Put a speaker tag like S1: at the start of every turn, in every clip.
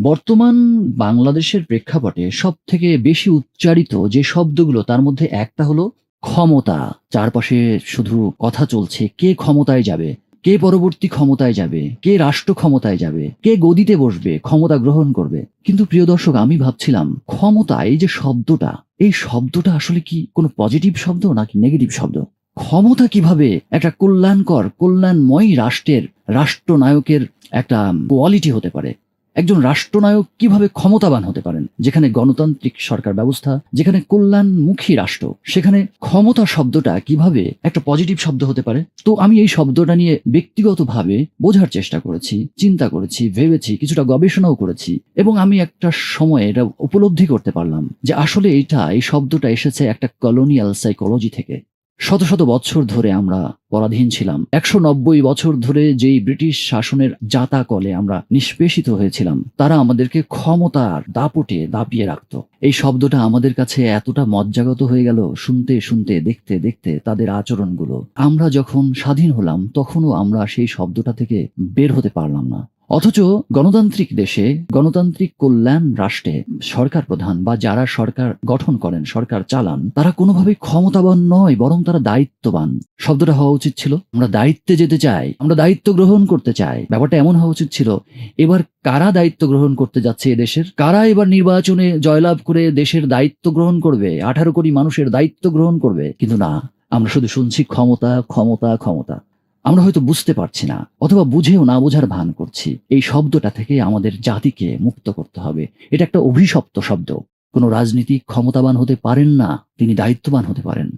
S1: বর্তমান বাংলাদেশের প্রেক্ষাপটে সব থেকে বেশি উচ্চারিত যে শব্দগুলো, তার মধ্যে একটা হলো ক্ষমতা। চারপাশে শুধু কথা চলছে, কে ক্ষমতায় যাবে? কে পরবর্তী ক্ষমতায় যাবে? কে রাষ্ট্র ক্ষমতায় যাবে? কে গদিতে বসবে? ক্ষমতা গ্রহণ করবে? কিন্তু প্রিয় দর্শক, আমি ভাবছিলাম, ক্ষমতা, এই যে শব্দটা, এই শব্দটা আসলে কি কোনো পজিটিভ শব্দ নাকি নেগেটিভ শব্দ? ক্ষমতা কীভাবে একটা কল্যাণকর, কল্যাণময় রাষ্ট্রের, রাষ্ট্রনায়কের একটা কোয়ালিটি হতে পারে? একজন রাষ্ট্রনায়ক কীভাবে ক্ষমতাবান হতে পারেন? যেখানে গণতান্ত্রিক সরকার ব্যবস্থা, যেখানে কল্যাণমুখী রাষ্ট্র, সেখানে ক্ষমতা শব্দটা কীভাবে একটা পজিটিভ শব্দ হতে পারে? তো আমি এই শব্দটা নিয়ে ব্যক্তিগতভাবে বোঝার চেষ্টা করেছি, চিন্তা করেছি, ভেবেছি, কিছুটা গবেষণাও করেছি, এবং আমি একটা সময় এটা উপলব্ধি করতে পারলাম যে আসলে এটা, এই শব্দটা এসেছে একটা কলোনিয়াল সাইকোলজি থেকে। শত শত বছর ধরে আমরা পরাধীন ছিলাম। একশো নব্বই বছর ধরে যেই ব্রিটিশ শাসনের জাতা কলে আমরা নিষ্পেষিত হয়েছিলাম, তারা আমাদেরকে ক্ষমতার দাপটে দাপিয়ে রাখত। এই শব্দটা আমাদের কাছে এতটা মজ্জাগত হয়ে গেল শুনতে শুনতে, দেখতে দেখতে তাদের আচরণগুলো। আমরা যখন স্বাধীন হলাম, তখনও আমরা সেই শব্দটা থেকে বের হতে পারলাম না। অথচ গণতান্ত্রিক দেশে গণতান্ত্রিক কল্যাণ রাষ্ট্রে সরকার প্রধান বা যারা সরকার গঠন করেন, সরকার চালান, তারা কোনোভাবেই ক্ষমতাবান নয়, বরং তারা দায়িত্ববান। শব্দটা হওয়া উচিত ছিল, আমরা দায়িত্বে যেতে চাই, আমরা দায়িত্ব গ্রহণ করতে চাই। ব্যাপারটা এমন হওয়া উচিত ছিল, এবার কারা দায়িত্ব গ্রহণ করতে যাচ্ছে দেশের? কারা এবার নির্বাচনে জয়লাভ করে দেশের দায়িত্ব গ্রহণ করবে? আঠারো কোটি মানুষের দায়িত্ব গ্রহণ করবে। কিন্তু না, আমরা শুধু শুনছি ক্ষমতা ক্ষমতা ক্ষমতা। আমরা হয়তো বুঝতে পারছি না, অথবা বুঝেও না বোঝার ভান করছি। এই শব্দটা থেকে আমাদের জাতিকে মুক্ত করতে হবে। এটা একটা অভিশপ্ত শব্দ। কোনো রাজনীতিক ক্ষমতাবান হতে পারেন না, তিনি দায়িত্ববান হতে পারেন।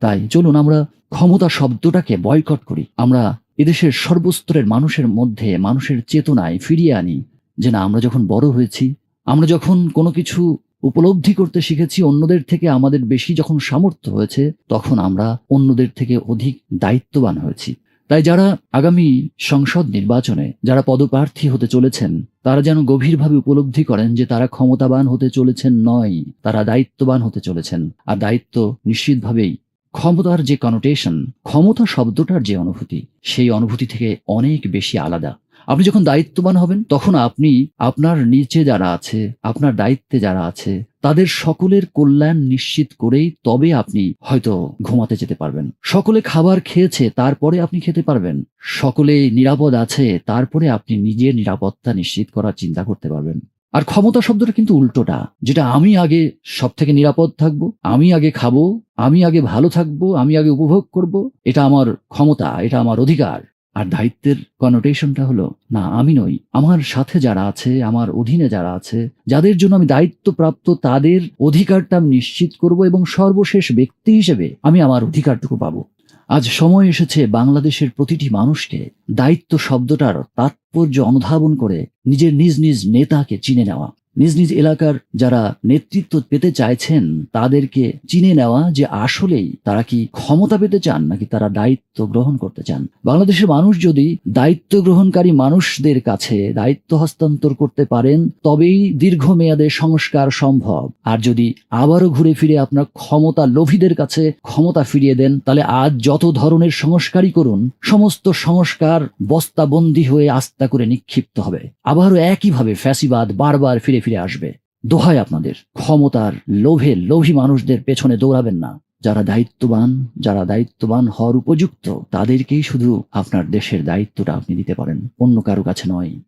S1: তাই চলুন আমরা ক্ষমতা শব্দটাকে বয়কট করি। আমরা এদেশের সর্বস্তরের মানুষের মধ্যে মানুষের চেতনায় ফিরিয়ে আনি। যে না, আমরা যখন বড় হয়েছি, আমরা যখন কোনো কিছু উপলব্ধি করতে শিখেছি অন্যদের থেকে আমাদের বেশি যখন সামর্থ্য হয়েছে, তখন আমরা অন্যদের থেকে অধিক দায়িত্ববান হয়েছি। তাই যারা আগামী সংসদ নির্বাচনে যারা পদপ্রার্থী হতে চলেছেন, তারা যেন গভীরভাবে উপলব্ধি করেন যে তারা ক্ষমতাবান হতে চলেছেন নয়, তারা দায়িত্ববান হতে চলেছেন। আর দায়িত্ব নিশ্চিতভাবেই ক্ষমতার যে কনোটেশন ক্ষমতা শব্দটার যে অনুভূতি, সেই অনুভূতি থেকে অনেক বেশি আলাদা। আপনি যখন দায়িত্ববান হবেন, তখন আপনি আপনার নিচে যারা আছে, আপনার দায়িত্বে যারা আছে, তাদের সকলের কল্যাণ নিশ্চিত করেই তবে আপনি হয়তো ঘুমাতে যেতে পারবেন। সকলে খাবার খেয়েছে, তারপরে আপনি খেতে পারবেন। সকলে নিরাপদ আছে, তারপরে আপনি নিজের নিরাপত্তা নিশ্চিত করার চিন্তা করতে পারবেন। আর ক্ষমতা শব্দটা কিন্তু উল্টোটা, যেটা আমি আগে সব থেকে নিরাপদ থাকব, আমি আগে খাব, আমি আগে ভালো থাকব, আমি আগে উপভোগ করব, এটা আমার ক্ষমতা, এটা আমার অধিকার। আর দায়িত্বের কনোটেশনটা হলো, না, আমি নই। আমার সাথে যারা আছে, আমার অধীনে যারা আছে, যাদের জন্য আমি দায়িত্বপ্রাপ্ত, তাদের অধিকারটা আমি নিশ্চিত করব এবং সর্বশেষ ব্যক্তি হিসেবে আমি আমার অধিকারটুকু পাবো। আজ সময় এসেছে বাংলাদেশের প্রতিটি মানুষকে দায়িত্ব শব্দটার তাৎপর্য অনুধাবন করে নিজের নিজ নিজ নেতাকে চিনে নেওয়া। নিজ নিজ এলাকার যারা নেতৃত্ব পেতে চাইছেন, তাদেরকে চিনে নেওয়া যে আসলেই তারা কি ক্ষমতা পেতে চান নাকি তারা দায়িত্ব গ্রহণ করতে চান। বাংলাদেশের মানুষ যদি দায়িত্ব গ্রহণকারী মানুষদের কাছে দায়িত্ব হস্তান্তর করতে পারেন, তবেই দীর্ঘমেয়াদে সংস্কার সম্ভব। আর যদি আবারও ঘুরে ফিরে আপনার ক্ষমতা লোভীদের কাছে ক্ষমতা ফিরিয়ে দেন, তাহলে আজ যত ধরনের সংস্কারই করুন, সমস্ত সংস্কার বস্তাবন্দি হয়ে আস্তা করে নিক্ষিপ্ত হবে। আবারও একইভাবে ফ্যাসিবাদ বারবার ফিরে ফিরে আসবে। দোহায় আপনাদের, ক্ষমতার লোভে লোভী মানুষদের পেছনে দৌড়াবেন না। যারা দায়িত্ববান যারা দায়িত্ববান হওয়ার উপযুক্ত, তাদেরকেই শুধু আপনার দেশের দায়িত্বটা আপনি দিতে পারেন। অন্য কারও কাছে নয়।